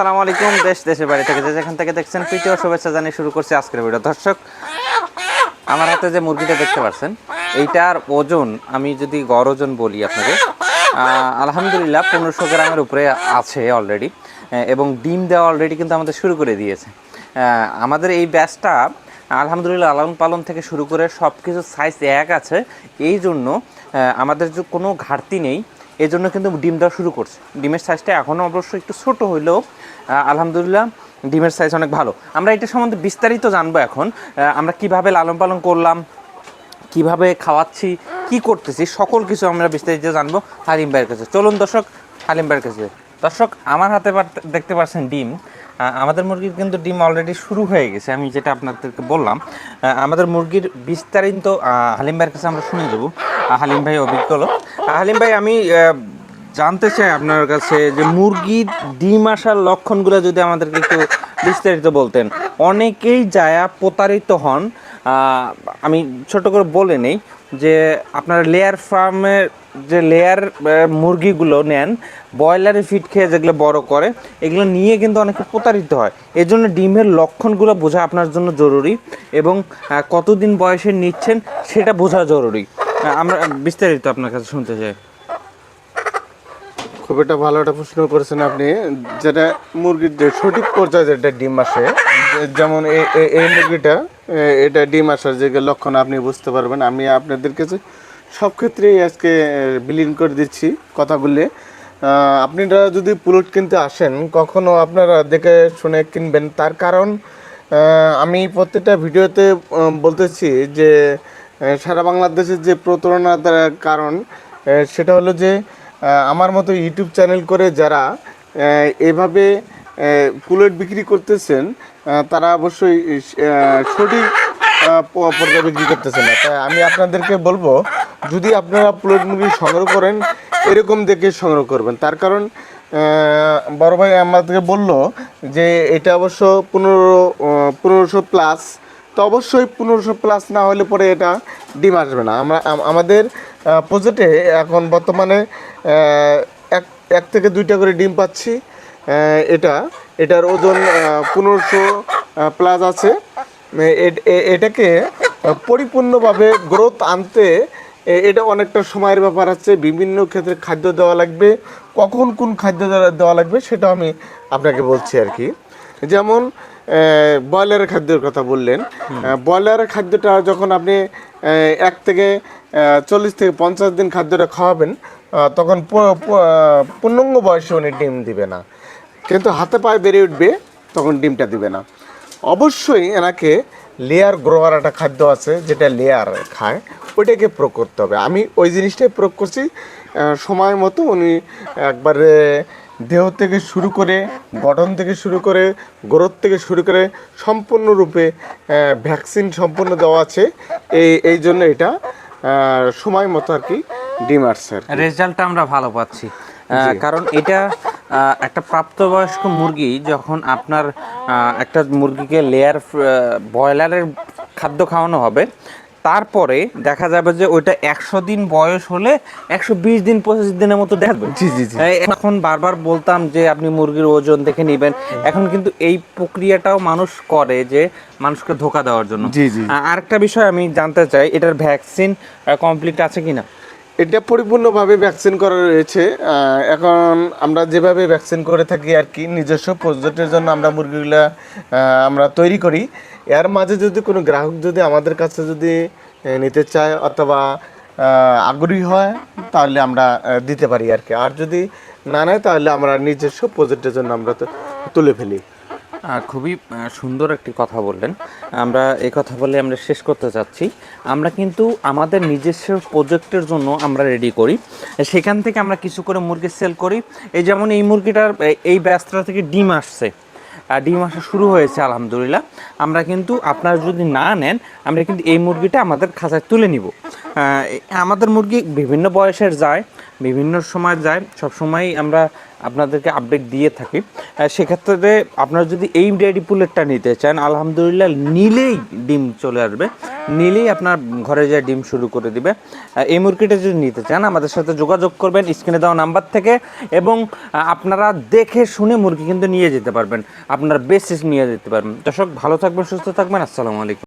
আসসালামু আলাইকুম, দেশ, দেশের বাড়ি থেকে যে যেখান থেকে দেখছেন প্রীতীয় শুভেচ্ছা জানিয়ে শুরু করছি আজকের ভিডিও। দর্শক, আমার হাতে যে মুরগিটা দেখতে পাচ্ছেন, এইটার ওজন আমি যদি গড় ওজন বলি আপনাকে আলহামদুলিল্লাহ পনেরোশো গ্রামের উপরে আছে অলরেডি এবং ডিম দেওয়া অলরেডি কিন্তু আমাদের শুরু করে দিয়েছে। আমাদের এই ব্যাচটা আলহামদুলিল্লাহ লালন পালন থেকে শুরু করে সব কিছু সাইজ এক আছে, এই জন্য আমাদের যে কোনো ঘাটতি নেই এই জন্য কিন্তু ডিম দেওয়া শুরু করছে। ডিমের সাইজটা এখনও অবশ্য একটু ছোট হইলেও আলহামদুলিল্লাহ, ডিমের সাইজ অনেক ভালো। আমরা এটা সম্বন্ধে বিস্তারিত জানব এখন। আমরা কীভাবে লালন পালন করলাম, কীভাবে খাওয়াচ্ছি, কি করতেছি, সকল কিছু আমরা বিস্তারিত জানব হালিম ভাইয়ের কাছে। চলুন দর্শক, হালিম ভাইয়ের কাছে দর্শক, আমার হাতে দেখতে পাচ্ছেন ডিম। আমাদের মুরগির কিন্তু ডিম অলরেডি শুরু হয়ে গেছে, আমি যেটা আপনাদেরকে বললাম। আমাদের মুরগির বিস্তারিত হালিম ভাইয়ের কাছে আমরা শুনে দেবো হালিম ভাই অভিজ্ঞ। হালিম ভাই, আমি জানতে চাই আপনার কাছে যে মুরগির ডিম আসার লক্ষণগুলো যদি আমাদেরকে একটু বিস্তারিত বলতেন। অনেকেই যায়া প্রতারিত হন আমি ছোট করে বলে নেই যে আপনার লেয়ার ফার্মের যে লেয়ার মুরগিগুলো নেন ব্রয়লারের ফিট খেয়ে যেগুলো বড় করে, এগুলো নিয়ে কিন্তু অনেকে প্রতারিত হয়। এই জন্য ডিমের লক্ষণগুলো বোঝা আপনার জন্য জরুরি এবং কতদিন বয়সে নিচ্ছেন সেটা বোঝা জরুরি। আমরা বিস্তারিত আপনার কাছে শুনতে চাই। খুব একটা ভালো একটা প্রশ্ন করেছেন আপনি, যেটা মুরগির যে সঠিক পর্যায়ে যেটা ডিম আসে যেমন এই মুরগিটা এটা ডিম আসার যে লক্ষণ আপনি বুঝতে পারবেন। আমি আপনাদের কাছে সব ক্ষেত্রেই আজকে বিলীন করে দিচ্ছি কথাগুলি। আপনারা যদি প্লট কিনতে আসেন, কখনো আপনারা দেখে শুনে কিনবেন। তার কারণ আমি প্রত্যেকটা ভিডিওতে বলতেছি যে সারা বাংলাদেশের যে প্রতারণার কারণ সেটা হলো যে আমার মতো ইউটিউব চ্যানেল করে যারা এভাবে পুলেট বিক্রি করতেছেন তারা অবশ্যই সঠিক পর্যায়ে বিক্রি করতেছে না। তাই আমি আপনাদেরকে বলব, যদি আপনারা প্লেট মুরগি সংগ্রহ করেন, এরকম দেখে সংগ্রহ করবেন। তার কারণ বড় ভাই আমাদেরকে বলল যে, এটা অবশ্য পনেরো পনেরোশো প্লাস তো অবশ্যই পনেরোশো প্লাস না হলে পরে এটা ডিম আসবে না। আমরা আমাদের প্রজেক্টে এখন বর্তমানে এক এক থেকে দুইটা করে ডিম পাচ্ছি। এটা, এটার ওজন পনেরোশো প্লাস আছে। এটাকে পরিপূর্ণভাবে গ্রোথ আনতে এটা অনেকটা সময়ের ব্যাপার আছে। বিভিন্ন ক্ষেত্রে খাদ্য দেওয়া লাগবে। কখন কোন খাদ্য দেওয়া লাগবে সেটা আমি আপনাকে বলছি আর কি। যেমন ব্রয়লারের খাদ্যের কথা বললেন। ব্রয়লারের খাদ্যটা যখন আপনি এক থেকে চল্লিশ থেকে পঞ্চাশ দিন খাদ্যটা খাওয়াবেন তখন পূর্ণাঙ্গ বয়সে উনি ডিম দিবে না। কিন্তু হাতে পায়ে বেড়ে উঠবে তখন ডিমটা দিবে না। অবশ্যই এনাকে লেয়ার গ্রোয়ার একটা খাদ্য আছে যেটা লেয়ার খায় ওইটাকে প্রয়োগ করতে হবে। আমি ওই জিনিসটাই প্রয়োগ করছি সময় মতো উনি একবারে দেহ থেকে শুরু করে গঠন থেকে শুরু করে গ্রোথ থেকে শুরু করে সম্পূর্ণরূপে ভ্যাকসিন সম্পূর্ণ দেওয়া আছে। এই এই জন্য এটা সময় মতো আর কি ডিম আসছে রেজাল্টটা আমরা ভালো পাচ্ছি। কারণ এটা একটা প্রাপ্তবয়স্ক মুরগি যখন আপনার একটা মুরগিকে লেয়ার ব্রয়লারের খাদ্য খাওয়ানো হবে তারপরে দেখা যাবে যে ওইটা একশো দিন বয়স হলে একশো বিশ দিন পঁচিশ দিনের মতো দেখবে। জি, জি, জি। এখন বারবার বলতাম যে আপনি মুরগির ওজন দেখে নেবেন। এখন কিন্তু এই প্রক্রিয়াটাও মানুষ করে যে মানুষকে ধোকা দেওয়ার জন্য। জি, জি। আরেকটা বিষয় আমি জানতে চাই এটার ভ্যাকসিন কমপ্লিট আছে কিনা? এটা পরিপূর্ণভাবে ভ্যাকসিন করা রয়েছে। এখন আমরা যেভাবে ভ্যাকসিন করে থাকি আর কি, নিজস্ব প্রজেক্টের জন্য আমরা মুরগিগুলা আমরা তৈরি করি। এর মাঝে যদি কোনো গ্রাহক যদি আমাদের কাছে যদি নিতে চায় অথবা আগ্রহী হয়, তাহলে আমরা দিতে পারি আর কি। আর যদি না নেয়, তাহলে আমরা নিজস্ব প্রজেক্টের জন্য আমরা তুলে ফেলি। খুবই সুন্দর একটি কথা বললেন। আমরা এই কথা বলে আমরা শেষ করতে চাচ্ছি। আমরা কিন্তু আমাদের নিজস্ব প্রজেক্টের জন্য আমরা রেডি করি। সেখান থেকে আমরা কিছু করে মুরগি সেল করি। এই যেমন এই মুরগিটার, এই ব্যস্ততা থেকে ডিম আসছে। ডিম আসা শুরু হয়েছে, আলহামদুলিল্লাহ। আমরা কিন্তু আপনারা যদি না নেন, আমরা কিন্তু এই মুরগিটা আমাদের খাঁচায় তুলে নিব। আমাদের মুরগি বিভিন্ন বয়সের যায়। বিভিন্ন সময় যায় সব সময় আমরা আপনাদেরকে আপডেট দিয়ে থাকি। সেক্ষেত্রে আপনারা যদি এই ডেডি পুলেটটা নিতে চান, আলহামদুলিল্লাহ নিলেই ডিম চলে আসবে। নিলেই আপনার ঘরে যায় ডিম শুরু করে দিবে। এই মুরগিটা যদি নিতে চান, আমাদের সাথে যোগাযোগ করবেন, স্ক্রিনে দেওয়া নাম্বার থেকে এবং আপনারা দেখে শুনে মুরগি কিন্তু নিয়ে যেতে পারবেন। আপনার বেসিস নিয়ে যেতে পারবেন। দর্শক, ভালো থাকবেন, সুস্থ থাকবেন। আসসালামু আলাইকুম।